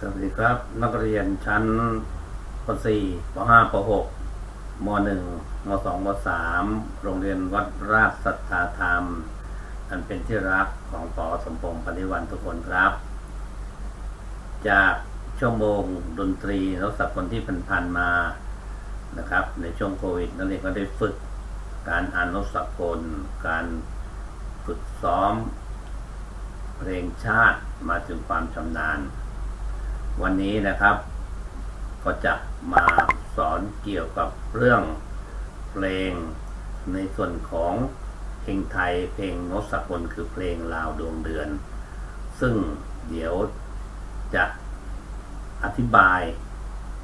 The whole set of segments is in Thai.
สวัสดีครับ นักเรียนชั้นป .4 ป .5 ป .6 ม .1 ม .2 ม .3 โรงเรียนวัดราชสัทธาธรรม อันเป็นที่รักของปอสมพงษ์ปฏิวันทุกคนครับ จากชั่วโมงดนตรีแล้วสักคนที่ผ่านๆมานะครับ ในช่วงโควิดนักเรียนก็ได้ฝึกการอ่านน้ตสากลการฝึกซ้อมเพลงชาติมาถึงความชำนาญ วันนี้นะครับ ก็จะมาสอนเกี่ยวกับเรื่องเพลงในส่วนของเพลงไทยเพลงโนตสกลคือเพลงลาวดวงเดือน ซึ่งเดี๋ยวจะอธิบาย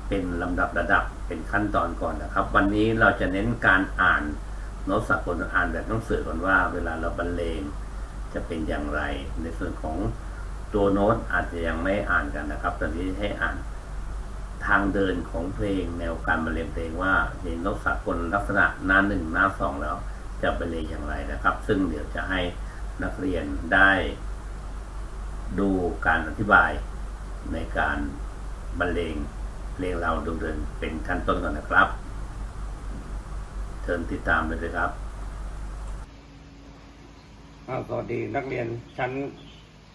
เป็นลำดับระดับเป็นขั้นตอนก่อนนะครับ วันนี้เราจะเน้นการอ่านโน้ตสากลอ่านแบบหนังสือก่อนว่า เวลาเราบรรเลงจะเป็นอย่างไร ในส่วนของ ตัวโน้ตอาจจะยังไม่อ่านกันนะครับ ตอนนี้ให้อ่านทางเดินของเพลงแนวการบรรเลงเพลงว่าในโน้ตสากลลักษณะหน้าหนึ่งหน้าสองแล้วจะบรรเลงอย่างไรนะครับ ซึ่งเดี๋ยวจะให้นักเรียนได้ดูการอธิบายในการบรรเลงเพลงเราดวงเดินเป็นขั้นต้นก่อนนะครับเชิญติดตามเลยเลยครับอ้วสวัสดีนักเรียนชั้น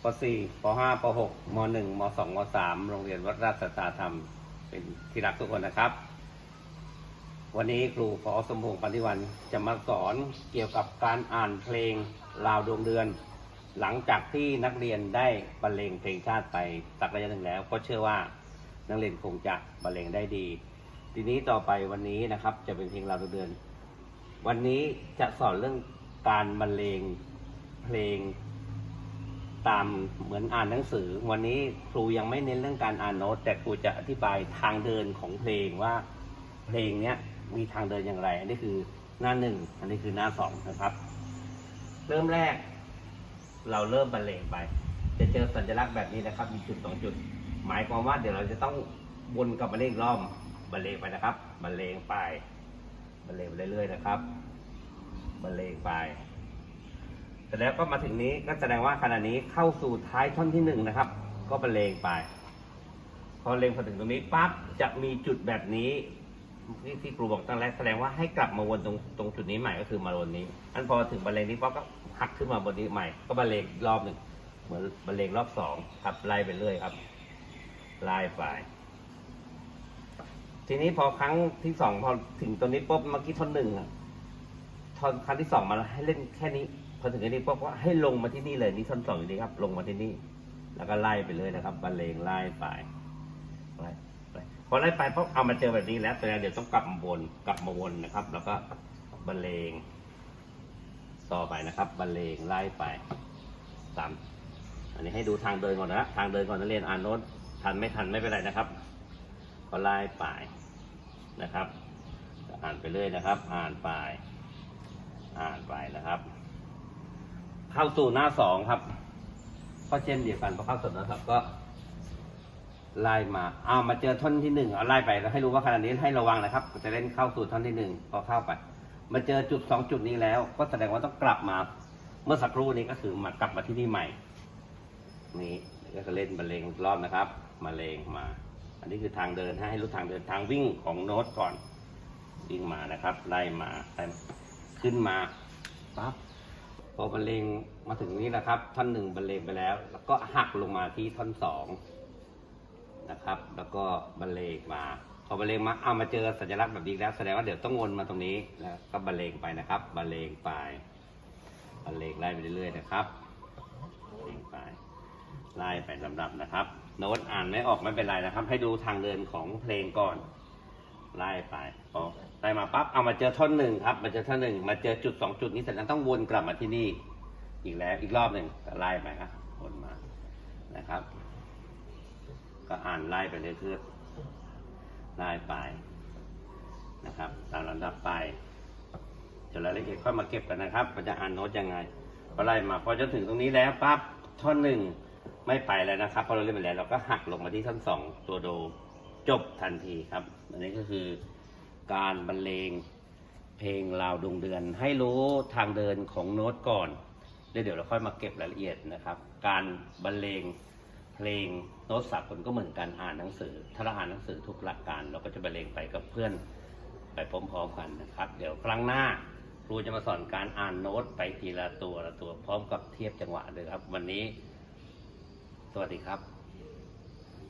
ป .4 ป .5 ป .6 ม .1 ม .2 ม .3 โรงเรียนวัดราชสัทธาธรรม เป็นที่รักทุกคนนะครับ วันนี้ครูพอสมพงษ์ปฏิวันจะมาสอนเกี่ยวกับการอ่านเพลงลาวดวงเดือน หลังจากที่นักเรียนได้บรรเลงเพลงชาติไปสักระยะหนึ่งแล้ว ก็เชื่อว่านักเรียนคงจะบรรเลงได้ดี ทีนี้ต่อไปวันนี้นะครับ จะเป็นเพลงลาวดวงเดือน วันนี้จะสอนเรื่องการบรรเลงเพลง ตามเหมือนอ่านหนังสือ วันนี้ครูยังไม่เน้นเรื่องการอ่านโน้ต แต่ครูจะอธิบายทางเดินของเพลงว่า เพลงเนี้ยมีทางเดินอย่างไร อันนี้คือหน้าหนึ่งอันนี้คือหน้าสองนะครับ เริ่มแรก เราเริ่มบรรเลงไป จะเจอสัญลักษณ์แบบนี้นะครับ มีจุดสองจุด หมายความว่าเดี๋ยวเราจะต้องวนกลับมาเล่นรอบบรรเลงไปนะครับบรรเลงไปบรรเลงไปเรื่อยๆนะครับบรรเลงไป เสร็จแล้วก็มาถึงนี้ก็แสดงว่าขณะนี้เข้าสู่ท้ายท่อนที่หนึ่งนะครับ ก็บรรเลงไป พอเลงพอถึงตรงนี้ปั๊บจะมีจุดแบบนี้ที่ที่ครูบอกตั้งแรกแสดงว่าให้กลับมาวนตรงตรงจุดนี้ใหม่ก็คือมาวนนี้อันพอถึงบรรเลงนี้ปั๊บก็หักขึ้นมาบนนี้ใหม่ ก็บรรเลงอีกรอบหนึ่งเหมือนบรรเลงรอบสองครับไล่ไปเรื่อยครับไล่ไปทีนี้พอครั้งที่สองพอถึงตรงนี้ปุ๊บเมื่อกี้ท่อนหนึ่งอะท่อนครั้งที่สองมาให้เล่นแค่นี้ อถึงอันนี้ปุ๊บก็ให้ลงมาที่นี่เลยนี่ท่อนสองอยู่นี่ครับ ลงมาที่นี่ แล้วก็ไล่ไปเลยนะครับบรรเลงไล่ไปไล่ไปพอไล่ไปปุ๊บเอามาเจอแบบนี้แล้วแสดงเดี๋ยวต้องกลับมาวนกลับมาวนนะครับ แล้วก็บรรเลง ต่อไปนะครับบรรเลงไล่ไปสามอันนี้ให้ดูทางเดินก่อนนะทางเดินก่อนนักเรียนอ่านโน้ตทันไม่ทันไม่เป็นไรนะครับก็ไล่ไปนะครับ อ่านไปเรื่อยนะครับ อ่านไป อ่านไปนะครับ เข้าสู่หน้าสองครับ ก็เช่นเดียวกันพอเข้าสู่หน้าสองก็ไล่มาเอามาเจอท่อนที่หนึ่งเอาไล่ไปแล้วให้รู้ว่าขณะนี้ให้ระวังนะครับ จะเล่นเข้าสู่ท่อนที่หนึ่งพอเข้าไป มาเจอจุดสองจุดนี้แล้ว ก็แสดงว่าต้องกลับมา เมื่อสักครู่นี้ก็คือมากลับมาที่นี่ใหม่ นี่ก็จะเล่นบรรเลงรอบนะครับมาเลงมา อันนี้คือทางเดินให้รู้ทางเดินทางวิ่งของโน้ตก่อนวิ่งมานะครับ ไล่มาไล่มาขึ้นมาปั๊บ พอบรรเลงมาถึงนี้นะครับ ท่อนหนึ่งบรรเลงไปแล้ว แล้วก็หักลงมาที่ท่อนสองนะครับ แล้วก็บรรเลงมา พอบรรเลงมาเอามาเจอสัญลักษณ์แบบนี้แล้วแสดงว่าเดี๋ยวต้องวนมาตรงนี้แล้วก็บรรเลงไปนะครับบรรเลงไปบรรเลงไล่ไปเรื่อยๆนะครับบรรเลงไปไล่ไปลำดับนะครับ โน้ตอ่านไม่ออกไม่เป็นไรนะครับ ให้ดูทางเดินของเพลงก่อน ไล่ไปพอไล่มาปั๊บเอามาเจอท่อนหนึ่งครับ มาเจอท่อนหนึ่งมาเจอจุดสองจุดนี้เสร็จแล้วต้องวนกลับมาที่นี่ อีกแล้วอีกรอบหนึ่งก็ไล่ไปครับวนมานะครับ ก็อ่านไล่ไปเรื่อยๆไล่ไปนะครับ ตามลำดับไปจนรายละเอียดค่อยมาเก็บกันนะครับว่าจะอ่านโน้ตยังไงพอไล่มาพอจะถึงตรงนี้แล้วปั๊บท่อนหนึ่งไม่ไปแล้วนะครับพอเราเล่นไปแล้วเราก็หักลงมาที่ท่อนสองตัวโด จบทันทีครับ อันนี้ก็คือการบรรเลงเพลงลาวดวงเดือน ให้รู้ทางเดินของโน้ตก่อนแล้วเดี๋ยวเราค่อยมาเก็บรายละเอียดนะครับ การบรรเลงเพลงโน้ตสากลก็เหมือนกันอ่านหนังสือ ถ้าเราอ่านหนังสือทุกหลักการ เราก็จะบรรเลงไปกับเพื่อนไปพร้อมๆกันนะครับ เดี๋ยวครั้งหน้าครูจะมาสอนการอ่านโน้ตไปทีละตัวละตัวพร้อมกับเทียบจังหวะเลยครับ วันนี้ สวัสดีครับ